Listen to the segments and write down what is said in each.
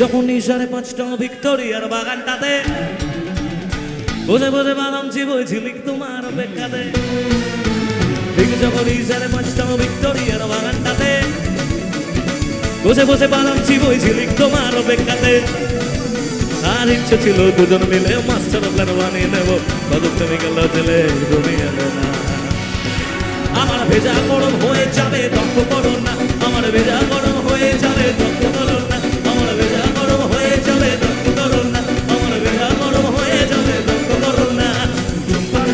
যখন সাড়ে পাঁচটা ভিক্টোরিয়ার বাগানটাতে বসে বসে বাদাম চিবই ঝিলিক তোমার অপেক্ষাতে। যখন সাড়ে পাঁচটা ভিক্টোরিয়ার বাগানটাতে বসে বসে বাদাম চিবইছিলি তোমার অপেক্ষাতে। আর ইচ্ছে ছিল দুজন মিলে মাস্টার প্ল্যান বানিয়ে নেব। কত তুমি গেল ছেলে তুমি এলে না। আমার ভেজা গরম হয়ে যাবে দক্ষ করো না। আমার ভেজা গরম হয়ে যাবে দক্ষ করো না। আমার ভেজা গরম হয়ে যাবে দক্ষ করো না। আমার ভেজা গরম হয়ে যাবে দক্ষ করো না।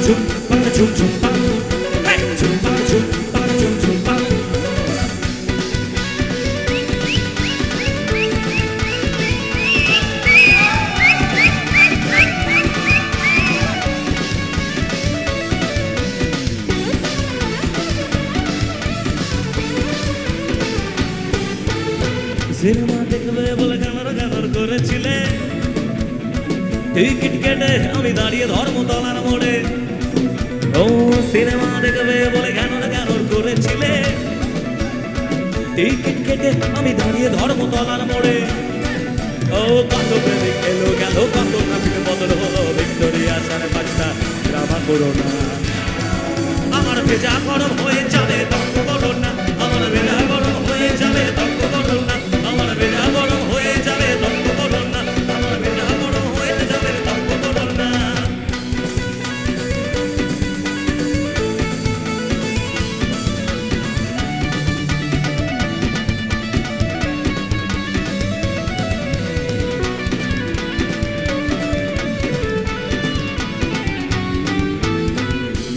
ঝুম হেই, সিনেমা দেখবে বলে গানার গানার করেছিলে। টিকিট কেটে আমি দাঁড়িয়ে ধর্মতলার মোড়ে। ও সিনেমা দেখবে বলে গানার গানার করেছিলে। টিকিট কেটে আমি দাঁড়িয়ে ধর্মতলার মোড়ে। ও কত প্রেমিক এলো গেল কত ট্রাফিক বদল হলো ভিক্টোরিয়া সাড়ে পাঁচটা ড্রামা করো না আমার ভেজা গরম হয়ে যাবে তর্ক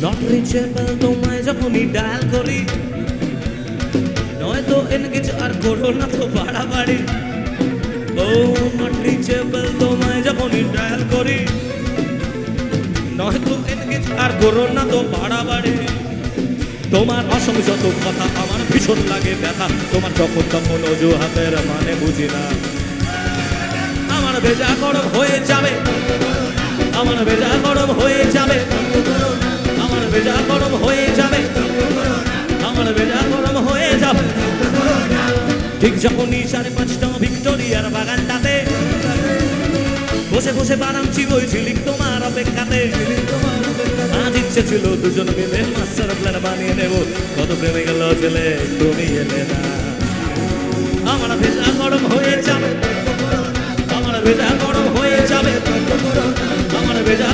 নট রিচেবল তোমায় যখনই ডায়াল করি নয়তো এনগেজ আর করো না তো বাড়াবাড়ি ও নট রিচেবল তোমায় যখনই ডায়াল করি নয়তো এনগেজ আর করো না তো বাড়াবাড়ি তোমার অসংযত কথা আমার ভীষণ লাগে ব্যথা তোমার যখন তখন অজুহাতের মানে বুঝি না আমার ভেজা গরম হয়ে যাবে আমার ভেজা গরম হয়ে যাবে ঠিক যখনই সাড়ে পাঁচটা ভিক্টোরিয়ার বাগানটাতে বসে বসে বাদাম চিবইছিলি তোমার অপেক্ষাতে। আজ ইচ্ছে ছিল দুজন মিলে মাস্টার প্ল্যান বানিয়ে নেব। কত প্রেমে গেল ছেলে, তুমি এলে না। আমার ভেজা গরম হয়ে যাবে। আমার ভেজা গরম হয়ে যাবে। আমার ভেজা